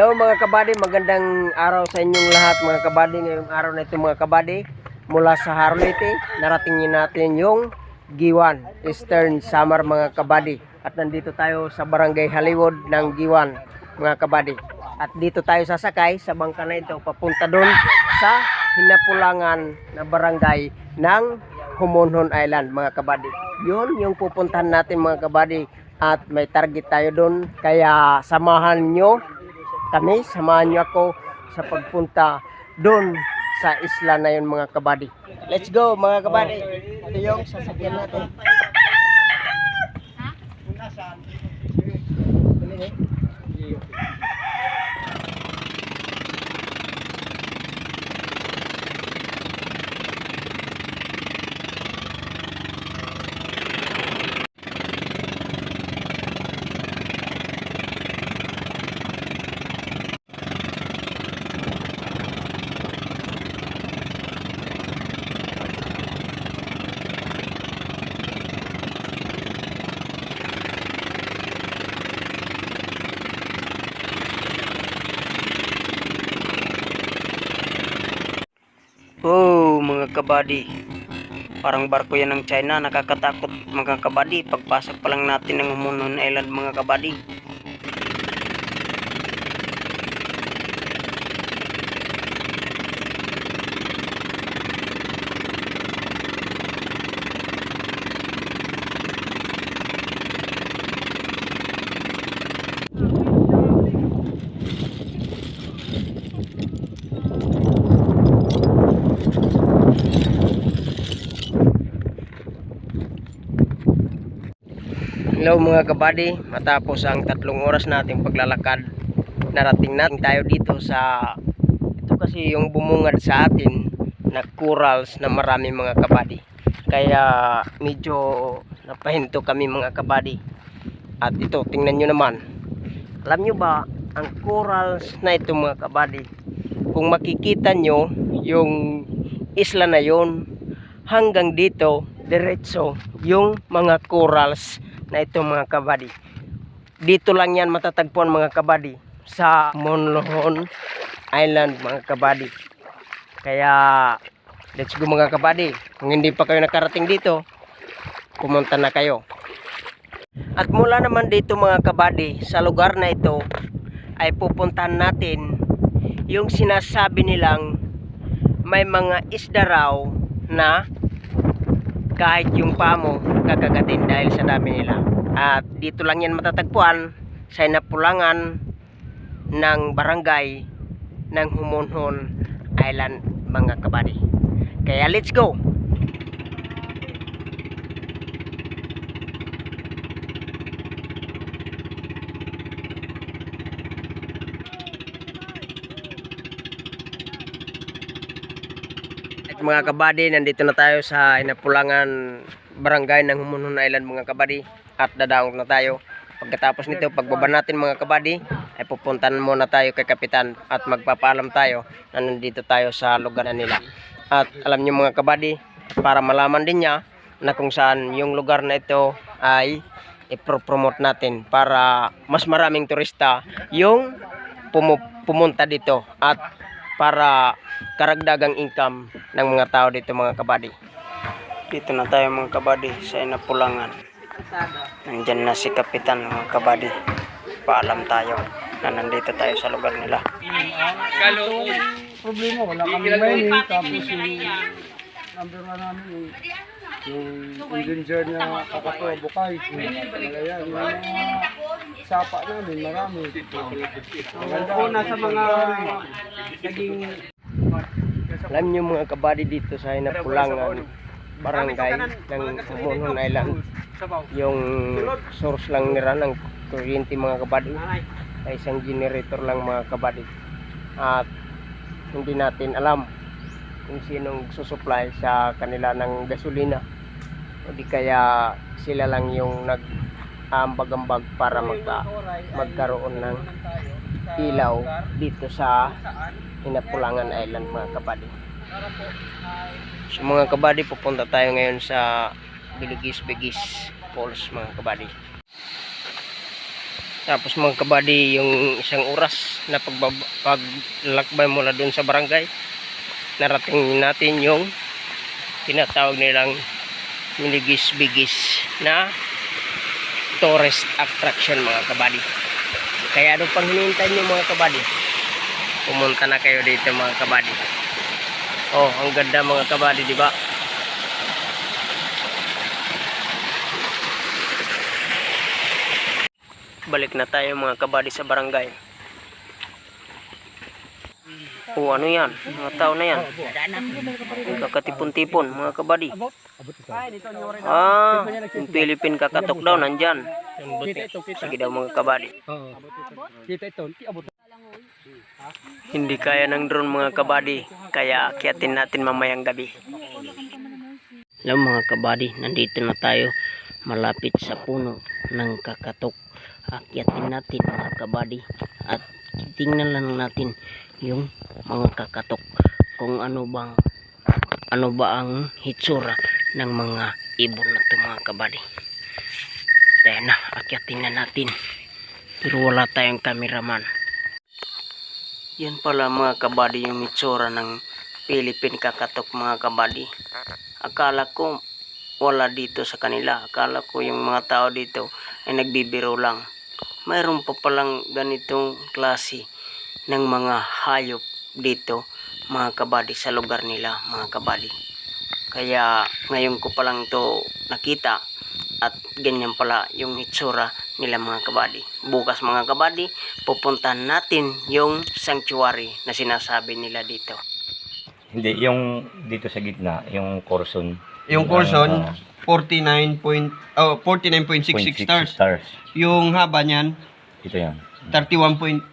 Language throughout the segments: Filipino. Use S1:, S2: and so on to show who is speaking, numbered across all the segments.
S1: Hello mga kabady, magandang araw sa inyong lahat mga kabady. Ngayong araw na ito mga kabady, mula sa Harlete, narating niyo natin yung Giwan, Eastern Samar mga kabady. At nandito tayo sa Barangay Hollywood ng Giwan mga kabady. At dito tayo sasakay sa bangka na ito papunta doon sa Hinapulangan na barangay ng Humonhon Island mga kabady. Yun yung pupuntahan natin mga kabady at may target tayo doon kaya samahan nyo kami, samahan niyo ako sa pagpunta doon sa isla na yun mga kabady. Let's go mga kabady. Ito yung sasakyan natin. Oh, mga kabady. Parang barko yan ng China, nakakatakot mga kabady. Pagpasok pa lang natin ng Humunon Island mga kabady. Hello mga kabady, matapos ang tatlong oras nating paglalakad, narating natin tayo dito sa ito kasi yung bumungad sa atin na corals na marami mga kabady. Kaya medyo napahinto kami mga kabady. At ito, tingnan nyo naman. Alam nyo ba, ang corals na ito mga kabady, kung makikita nyo yung isla na yon hanggang dito, diretso, yung mga corals na ito mga kabady. Dito lang yan matatagpuan mga kabady sa Monlohon Island mga kabady. Kaya let's go mga kabady. Kung hindi pa kayo nakarating dito, pumunta na kayo. At mula naman dito mga kabady, sa lugar na ito ay pupuntahan natin yung sinasabi nilang may mga isda raw na kahit yung paa mo kakagatin dahil sa dami nila. At dito lang yan matatagpuan sa inapulangan ng barangay ng Humonhon Island mga kabady. Kaya let's go! At mga kabady, nandito na tayo sa inapulangan barangay ng Humunhon Island mga kabady at dadaong na tayo. Pagkatapos nito, pagbaba natin mga kabady, ay pupuntan muna tayo kay Kapitan at magpapaalam tayo na nandito tayo sa lugar na nila. At alam niyo mga kabady, para malaman din niya na kung saan yung lugar na ito ay ipropromote natin para mas maraming turista yung pumu- pumunta dito at para karagdagang income ng mga tao dito mga kabady. Dito na tayo mga kabady sa Inapulangan. Nandyan na si Kapitan mga kabady. Paalam tayo na nandito tayo sa lugar nila.
S2: problema, wala kami mining, tapos yung number one namin, yung, yung endangered na kakato, bukay, Malayan, yung mga sapa namin, marami. Maganda.
S1: Una sa mga naging alam niyo mga kabady dito sa Inapulangan barangay ng Monhon Island. yung source lang nila ng kuryente mga kabady ay isang generator lang mga kabady at hindi natin alam kung sinong susupply sa kanila ng gasolina. O di kaya sila lang yung nag ambag-ambag para magka, magkaroon ng ilaw dito sa Inapulangan Island mga kabady. So mga kabady, pupunta tayo ngayon sa Biligis Bigis Falls mga kabady. Tapos mga kabady, yung isang oras na pagbaba, paglakbay mula doon sa barangay, narating natin yung tinatawag nilang minigis-bigis na tourist attraction mga kabady. Kaya ano pang hinihintay nyo mga kabady? Pumunta na kayo dito mga kabady. Oh, ang ganda mga kabady, di ba? Balik na tayo mga kabady sa barangay. O ano yan? Mga tao na yan. Kakatipon-tipon mga kabady. Ah, yung Philippine kakatok daw nandyan. Sige daw mga kabady.
S2: Kita ito.
S1: Hindi kaya ng drone mga kabady. Kaya akiyatin natin mamayang gabi. Alam mga kabady, nandito na tayo malapit sa puno ng kakatok. Akiyatin natin mga kabady at tingnan lang natin yung mga kakatok kung ano bang ano ba ang hitsura ng mga ibon na to mga kabady. Kaya na, akyatin na natin. Pero wala tayong cameraman. Yan pala mga kabady yung itsura ng Philippine kakatok mga kabady. Akala ko wala dito sa kanila. Akala ko yung mga tao dito ay nagbibiro lang. Mayroon pa palang ganitong klase ng mga hayop dito mga kabady sa lugar nila mga kabady. Kaya ngayon ko palang to nakita at ganyan pala yung itsura nila mga kabady. Bukas mga kabady, pupuntahan natin yung sanctuary na sinasabi nila dito.
S3: Hindi, yung dito sa gitna, yung Corson.
S4: Yung Corson, 49 point, oh, 49.66 stars.
S3: stars.
S4: Yung haba niyan,
S3: Ito yan.
S4: 31.4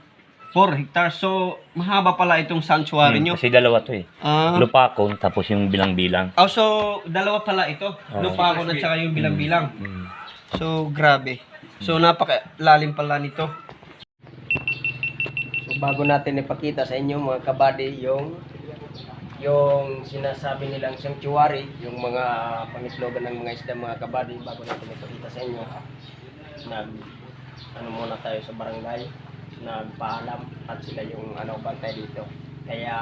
S4: hectares. So, mahaba pala itong sanctuary
S3: Hmm,
S4: nyo.
S3: kasi dalawa to eh.
S4: Ah,
S3: Lupakon, tapos yung bilang-bilang.
S4: oh, so, dalawa pala ito.
S3: Ah.
S4: Lupakon at saka yung bilang-bilang.
S3: Mm.
S4: So, grabe. So, napakalalim pala nito.
S1: So bago natin ipakita sa inyo mga kabady yung yung sinasabi nilang sanctuary, yung mga pangitlogan ng mga isda mga kabady bago natin ipakita sa inyo. Nag ano muna tayo sa barangay, nagpaalam at sila yung ano bantay dito. Kaya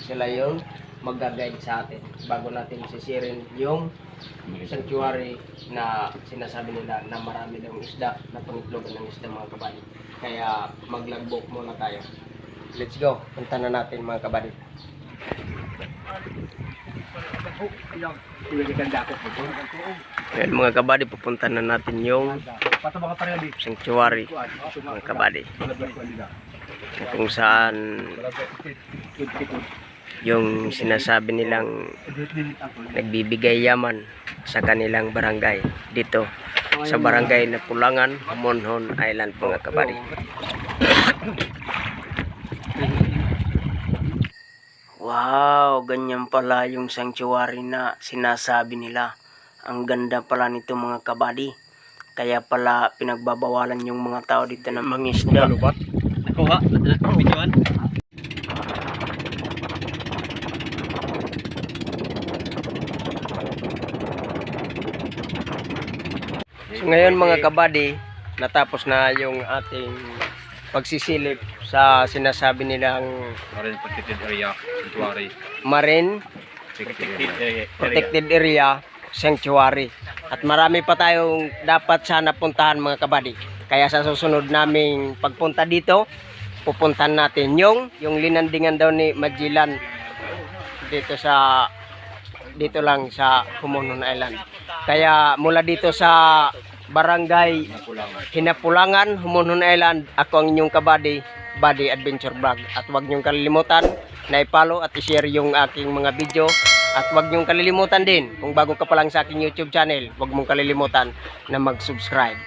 S1: sila yung magga-guide sa atin bago natin sisirin yung sanctuary na sinasabi nila na marami daw isda na pangitlogan ng isda mga kabady. Kaya maglagbok muna tayo. Let's go. Punta na natin mga kabady. Ayan mga kabady, pupunta na natin yung sanctuary mga kabady. Kung saan yung sinasabi nilang nagbibigay yaman sa kanilang barangay dito sa barangay na Pulangan, Monhon Island mga kabady. Wow, ganyan pala yung sanctuary na sinasabi nila. Ang ganda pala nito mga kabady. Kaya pala pinagbabawalan yung mga tao dito ng mangisda.
S4: Nakuha? Videoan?
S1: Ngayon mga kabady, natapos na yung ating pagsisilip sa sinasabi nilang
S3: Marine protected area, sanctuary.
S1: Marine
S3: Protected area.
S1: Protected Area Sanctuary. At marami pa tayong dapat sana puntahan mga kabady. Kaya sa susunod naming pagpunta dito, pupuntahan natin yung yung linandingan daw ni Magellan dito sa dito lang sa Humunon Island. Kaya mula dito sa Barangay Hinapulangan, Humunon Island, ako ang inyong kabady, Buddy Adventure Vlog. At huwag niyong kalilimutan na i-follow at i-share yung aking mga video. At huwag niyong kalilimutan din, kung bago ka pa lang sa aking YouTube channel, huwag mong kalilimutan na mag-subscribe.